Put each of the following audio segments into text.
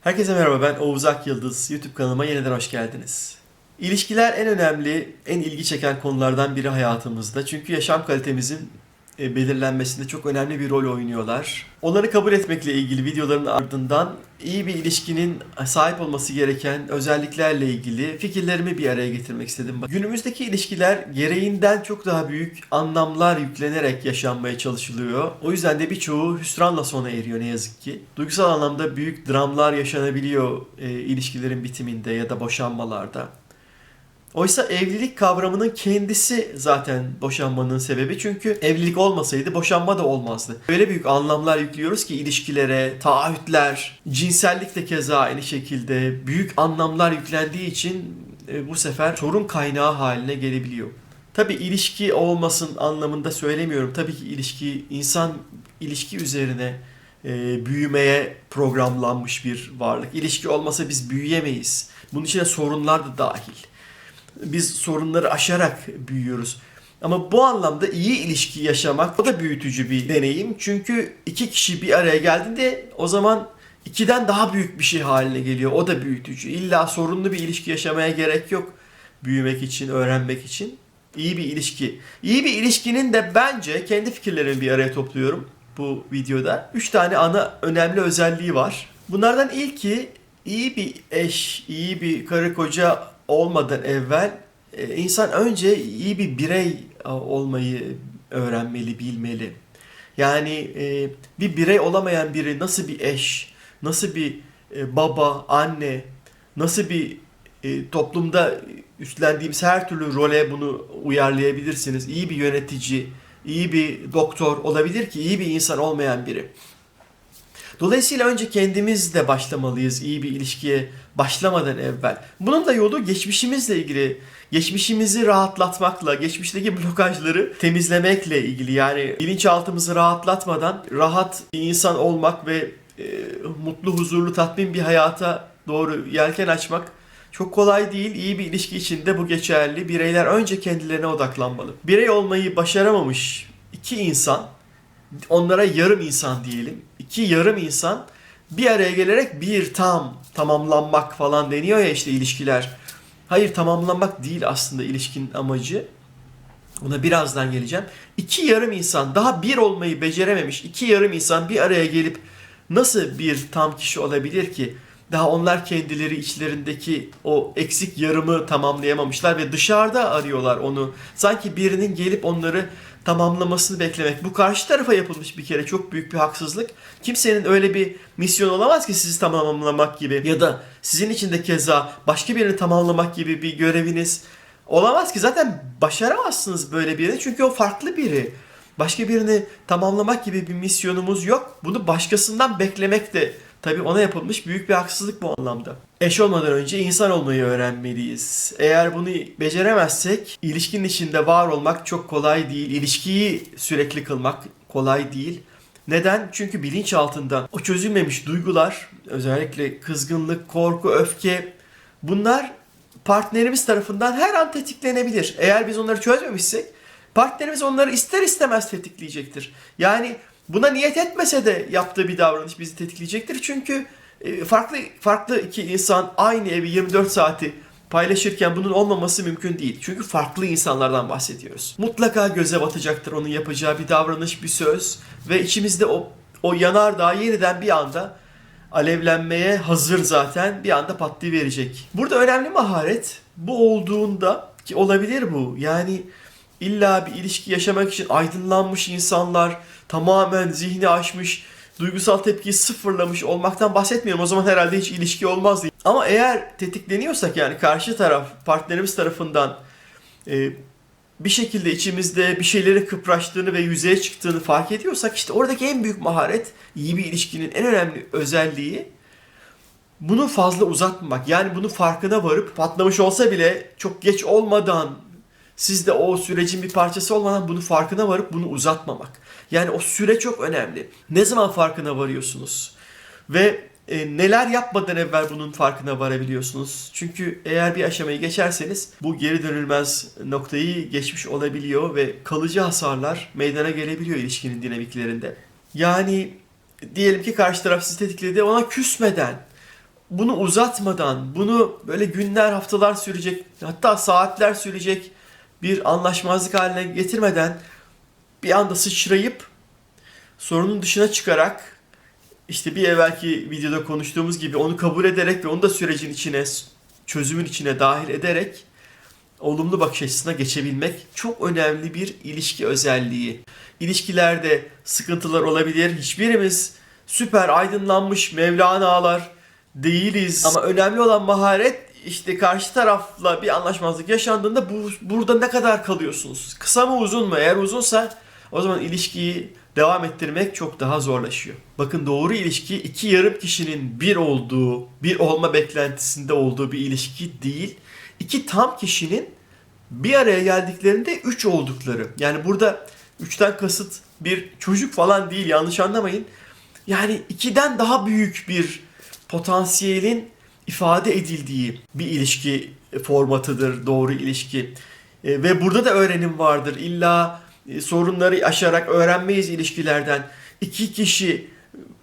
Herkese merhaba ben Oğuz Akyıldız. YouTube kanalıma yeniden hoş geldiniz. İlişkiler en önemli, en ilgi çeken konulardan biri hayatımızda. Çünkü yaşam kalitemizin belirlenmesinde çok önemli bir rol oynuyorlar. Onları kabul etmekle ilgili videoların ardından iyi bir ilişkinin sahip olması gereken özelliklerle ilgili fikirlerimi bir araya getirmek istedim. Günümüzdeki ilişkiler gereğinden çok daha büyük anlamlar yüklenerek yaşanmaya çalışılıyor. O yüzden de birçoğu hüsranla sona eriyor ne yazık ki. Duygusal anlamda büyük dramlar yaşanabiliyor e, ilişkilerin bitiminde ya da boşanmalarda. Oysa evlilik kavramının kendisi zaten boşanmanın sebebi. Çünkü evlilik olmasaydı boşanma da olmazdı. Öyle büyük anlamlar yüklüyoruz ki ilişkilere, taahhütler, cinsellik de keza aynı şekilde büyük anlamlar yüklendiği için e, bu sefer sorun kaynağı haline gelebiliyor. Tabi ilişki olmasın anlamında söylemiyorum. Tabii ki ilişki, insan ilişki üzerine e, büyümeye programlanmış bir varlık. İlişki olmasa biz büyüyemeyiz. Bunun içine sorunlar da dahil biz sorunları aşarak büyüyoruz. Ama bu anlamda iyi ilişki yaşamak o da büyütücü bir deneyim. Çünkü iki kişi bir araya geldiğinde o zaman ikiden daha büyük bir şey haline geliyor. O da büyütücü. İlla sorunlu bir ilişki yaşamaya gerek yok. Büyümek için, öğrenmek için. İyi bir ilişki. İyi bir ilişkinin de bence kendi fikirlerimi bir araya topluyorum bu videoda. Üç tane ana önemli özelliği var. Bunlardan ilki iyi bir eş, iyi bir karı koca olmadan evvel e, insan önce iyi bir birey e, olmayı öğrenmeli, bilmeli. Yani e, bir birey olamayan biri nasıl bir eş, nasıl bir baba, anne, nasıl bir toplumda üstlendiğimiz her türlü role bunu uyarlayabilirsiniz. İyi bir yönetici, iyi bir doktor olabilir ki iyi bir insan olmayan biri. Dolayısıyla önce kendimizle başlamalıyız iyi bir ilişkiye başlamadan evvel. Bunun da yolu geçmişimizle ilgili. Geçmişimizi rahatlatmakla, geçmişteki blokajları temizlemekle ilgili. Yani bilinçaltımızı rahatlatmadan rahat bir insan olmak ve e, mutlu, huzurlu, tatmin bir hayata doğru yelken açmak çok kolay değil. İyi bir ilişki içinde bu geçerli. Bireyler önce kendilerine odaklanmalı. Birey olmayı başaramamış iki insan, onlara yarım insan diyelim iki yarım insan bir araya gelerek bir tam tamamlanmak falan deniyor ya işte ilişkiler. Hayır tamamlanmak değil aslında ilişkinin amacı. Ona birazdan geleceğim. İki yarım insan daha bir olmayı becerememiş iki yarım insan bir araya gelip nasıl bir tam kişi olabilir ki? Daha onlar kendileri içlerindeki o eksik yarımı tamamlayamamışlar ve dışarıda arıyorlar onu. Sanki birinin gelip onları tamamlamasını beklemek. Bu karşı tarafa yapılmış bir kere çok büyük bir haksızlık. Kimsenin öyle bir misyon olamaz ki sizi tamamlamak gibi ya da sizin için de keza başka birini tamamlamak gibi bir göreviniz olamaz ki. Zaten başaramazsınız böyle birini çünkü o farklı biri. Başka birini tamamlamak gibi bir misyonumuz yok. Bunu başkasından beklemek de Tabii ona yapılmış büyük bir haksızlık bu anlamda. Eş olmadan önce insan olmayı öğrenmeliyiz. Eğer bunu beceremezsek ilişkinin içinde var olmak çok kolay değil. İlişkiyi sürekli kılmak kolay değil. Neden? Çünkü bilinç altında o çözülmemiş duygular, özellikle kızgınlık, korku, öfke bunlar partnerimiz tarafından her an tetiklenebilir. Eğer biz onları çözmemişsek partnerimiz onları ister istemez tetikleyecektir. Yani buna niyet etmese de yaptığı bir davranış bizi tetikleyecektir. Çünkü e, farklı farklı iki insan aynı evi 24 saati paylaşırken bunun olmaması mümkün değil. Çünkü farklı insanlardan bahsediyoruz. Mutlaka göze batacaktır onun yapacağı bir davranış, bir söz ve içimizde o o yanardağ yeniden bir anda alevlenmeye hazır zaten bir anda patlayıverecek. Burada önemli maharet bu olduğunda ki olabilir bu. Yani illa bir ilişki yaşamak için aydınlanmış insanlar, tamamen zihni aşmış, duygusal tepkiyi sıfırlamış olmaktan bahsetmiyorum. O zaman herhalde hiç ilişki olmaz diye. Ama eğer tetikleniyorsak yani karşı taraf partnerimiz tarafından e, bir şekilde içimizde bir şeylerin kıpraştığını ve yüzeye çıktığını fark ediyorsak işte oradaki en büyük maharet, iyi bir ilişkinin en önemli özelliği bunu fazla uzatmamak. Yani bunu farkına varıp patlamış olsa bile çok geç olmadan siz de o sürecin bir parçası olmadan bunu farkına varıp bunu uzatmamak. Yani o süre çok önemli. Ne zaman farkına varıyorsunuz? Ve e, neler yapmadan evvel bunun farkına varabiliyorsunuz. Çünkü eğer bir aşamayı geçerseniz bu geri dönülmez noktayı geçmiş olabiliyor ve kalıcı hasarlar meydana gelebiliyor ilişkinin dinamiklerinde. Yani diyelim ki karşı taraf sizi tetikledi ona küsmeden bunu uzatmadan, bunu böyle günler, haftalar sürecek, hatta saatler sürecek bir anlaşmazlık haline getirmeden bir anda sıçrayıp sorunun dışına çıkarak işte bir evvelki videoda konuştuğumuz gibi onu kabul ederek ve onu da sürecin içine, çözümün içine dahil ederek olumlu bakış açısına geçebilmek çok önemli bir ilişki özelliği. İlişkilerde sıkıntılar olabilir. Hiçbirimiz süper aydınlanmış Mevlana'lar değiliz. Ama önemli olan maharet işte karşı tarafla bir anlaşmazlık yaşandığında bu, burada ne kadar kalıyorsunuz? Kısa mı uzun mu? Eğer uzunsa o zaman ilişkiyi devam ettirmek çok daha zorlaşıyor. Bakın doğru ilişki iki yarım kişinin bir olduğu, bir olma beklentisinde olduğu bir ilişki değil. İki tam kişinin bir araya geldiklerinde üç oldukları. Yani burada üçten kasıt bir çocuk falan değil yanlış anlamayın. Yani ikiden daha büyük bir potansiyelin ifade edildiği bir ilişki formatıdır doğru ilişki. E, ve burada da öğrenim vardır. İlla e, sorunları aşarak öğrenmeyiz ilişkilerden. İki kişi,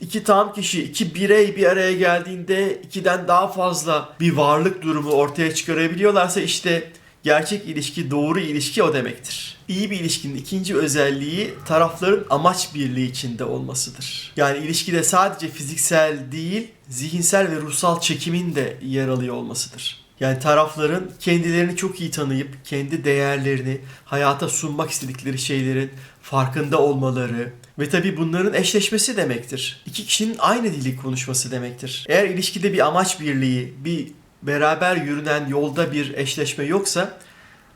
iki tam kişi, iki birey bir araya geldiğinde ikiden daha fazla bir varlık durumu ortaya çıkarabiliyorlarsa işte gerçek ilişki, doğru ilişki o demektir. İyi bir ilişkinin ikinci özelliği tarafların amaç birliği içinde olmasıdır. Yani ilişkide sadece fiziksel değil, zihinsel ve ruhsal çekimin de yer alıyor olmasıdır. Yani tarafların kendilerini çok iyi tanıyıp kendi değerlerini, hayata sunmak istedikleri şeylerin farkında olmaları ve tabii bunların eşleşmesi demektir. İki kişinin aynı dili konuşması demektir. Eğer ilişkide bir amaç birliği, bir beraber yürünen yolda bir eşleşme yoksa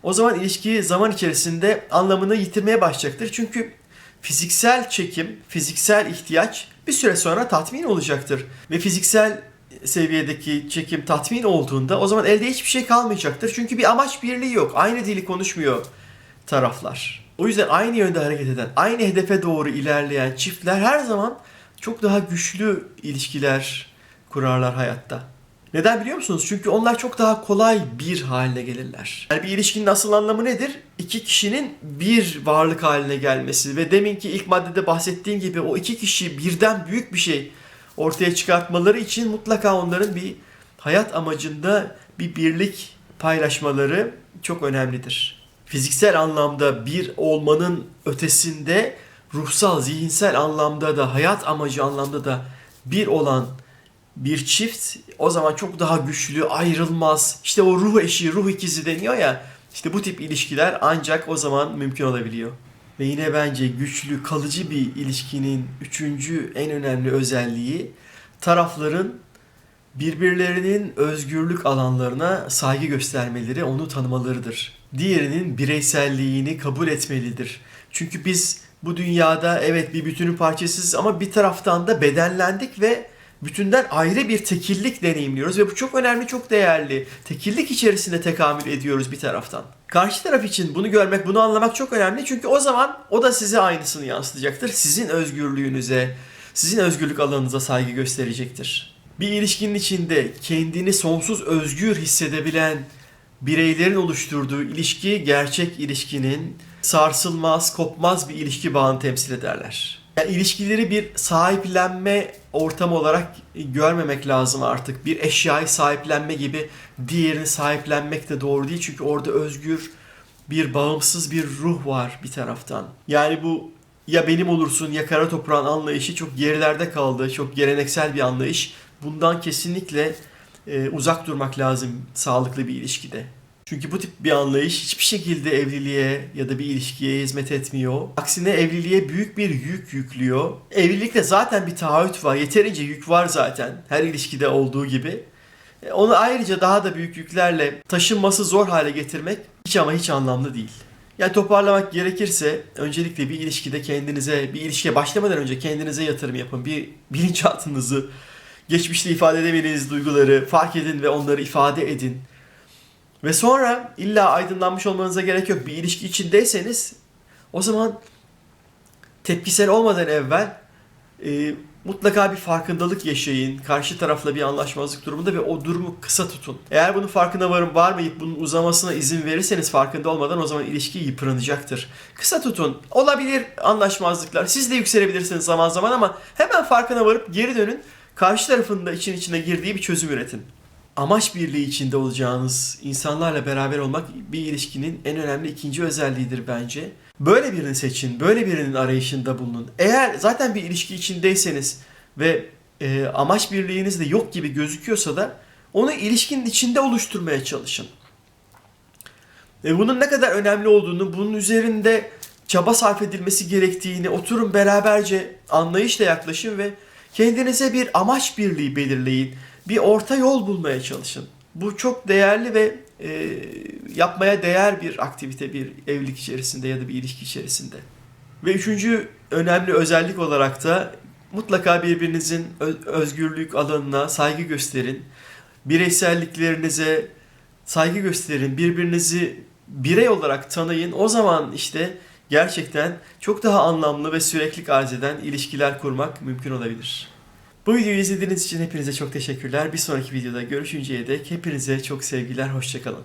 o zaman ilişki zaman içerisinde anlamını yitirmeye başlayacaktır. Çünkü fiziksel çekim, fiziksel ihtiyaç bir süre sonra tatmin olacaktır. Ve fiziksel seviyedeki çekim tatmin olduğunda o zaman elde hiçbir şey kalmayacaktır. Çünkü bir amaç birliği yok. Aynı dili konuşmuyor taraflar. O yüzden aynı yönde hareket eden, aynı hedefe doğru ilerleyen çiftler her zaman çok daha güçlü ilişkiler kurarlar hayatta. Neden biliyor musunuz? Çünkü onlar çok daha kolay bir haline gelirler. Yani bir ilişkinin asıl anlamı nedir? İki kişinin bir varlık haline gelmesi ve deminki ilk maddede bahsettiğim gibi o iki kişi birden büyük bir şey ortaya çıkartmaları için mutlaka onların bir hayat amacında bir birlik paylaşmaları çok önemlidir. Fiziksel anlamda bir olmanın ötesinde ruhsal, zihinsel anlamda da hayat amacı anlamda da bir olan bir çift o zaman çok daha güçlü, ayrılmaz. İşte o ruh eşi, ruh ikizi deniyor ya. İşte bu tip ilişkiler ancak o zaman mümkün olabiliyor. Ve yine bence güçlü, kalıcı bir ilişkinin üçüncü en önemli özelliği tarafların birbirlerinin özgürlük alanlarına saygı göstermeleri, onu tanımalarıdır. Diğerinin bireyselliğini kabul etmelidir. Çünkü biz bu dünyada evet bir bütünün parçasıyız ama bir taraftan da bedenlendik ve bütünden ayrı bir tekillik deneyimliyoruz ve bu çok önemli, çok değerli. Tekillik içerisinde tekamül ediyoruz bir taraftan. Karşı taraf için bunu görmek, bunu anlamak çok önemli çünkü o zaman o da size aynısını yansıtacaktır. Sizin özgürlüğünüze, sizin özgürlük alanınıza saygı gösterecektir. Bir ilişkinin içinde kendini sonsuz özgür hissedebilen bireylerin oluşturduğu ilişki gerçek ilişkinin sarsılmaz, kopmaz bir ilişki bağını temsil ederler. Yani ilişkileri bir sahiplenme ortamı olarak görmemek lazım artık. Bir eşyayı sahiplenme gibi diğerini sahiplenmek de doğru değil. Çünkü orada özgür bir bağımsız bir ruh var bir taraftan. Yani bu ya benim olursun ya kara toprağın anlayışı çok gerilerde kaldı. Çok geleneksel bir anlayış. Bundan kesinlikle e, uzak durmak lazım sağlıklı bir ilişkide. Çünkü bu tip bir anlayış hiçbir şekilde evliliğe ya da bir ilişkiye hizmet etmiyor. Aksine evliliğe büyük bir yük yüklüyor. Evlilikte zaten bir taahhüt var. Yeterince yük var zaten. Her ilişkide olduğu gibi. E, onu ayrıca daha da büyük yüklerle taşınması zor hale getirmek hiç ama hiç anlamlı değil. Yani toparlamak gerekirse öncelikle bir ilişkide kendinize, bir ilişkiye başlamadan önce kendinize yatırım yapın. Bir bilinçaltınızı, geçmişte ifade edemediğiniz duyguları fark edin ve onları ifade edin. Ve sonra illa aydınlanmış olmanıza gerek yok. Bir ilişki içindeyseniz o zaman tepkisel olmadan evvel e, mutlaka bir farkındalık yaşayın. Karşı tarafla bir anlaşmazlık durumunda ve o durumu kısa tutun. Eğer bunun farkına varım varmayıp bunun uzamasına izin verirseniz farkında olmadan o zaman ilişki yıpranacaktır. Kısa tutun. Olabilir anlaşmazlıklar. Siz de yükselebilirsiniz zaman zaman ama hemen farkına varıp geri dönün karşı tarafın da için içine girdiği bir çözüm üretin. Amaç birliği içinde olacağınız insanlarla beraber olmak bir ilişkinin en önemli ikinci özelliğidir bence. Böyle birini seçin, böyle birinin arayışında bulunun. Eğer zaten bir ilişki içindeyseniz ve e, amaç birliğiniz de yok gibi gözüküyorsa da onu ilişkinin içinde oluşturmaya çalışın. E, bunun ne kadar önemli olduğunu, bunun üzerinde çaba sarf edilmesi gerektiğini oturun beraberce anlayışla yaklaşın ve kendinize bir amaç birliği belirleyin. Bir orta yol bulmaya çalışın. Bu çok değerli ve e, yapmaya değer bir aktivite bir evlilik içerisinde ya da bir ilişki içerisinde. Ve üçüncü önemli özellik olarak da mutlaka birbirinizin özgürlük alanına saygı gösterin. Bireyselliklerinize saygı gösterin. Birbirinizi birey olarak tanıyın. O zaman işte gerçekten çok daha anlamlı ve sürekli arz eden ilişkiler kurmak mümkün olabilir. Bu videoyu izlediğiniz için hepinize çok teşekkürler. Bir sonraki videoda görüşünceye dek hepinize çok sevgiler, hoşçakalın.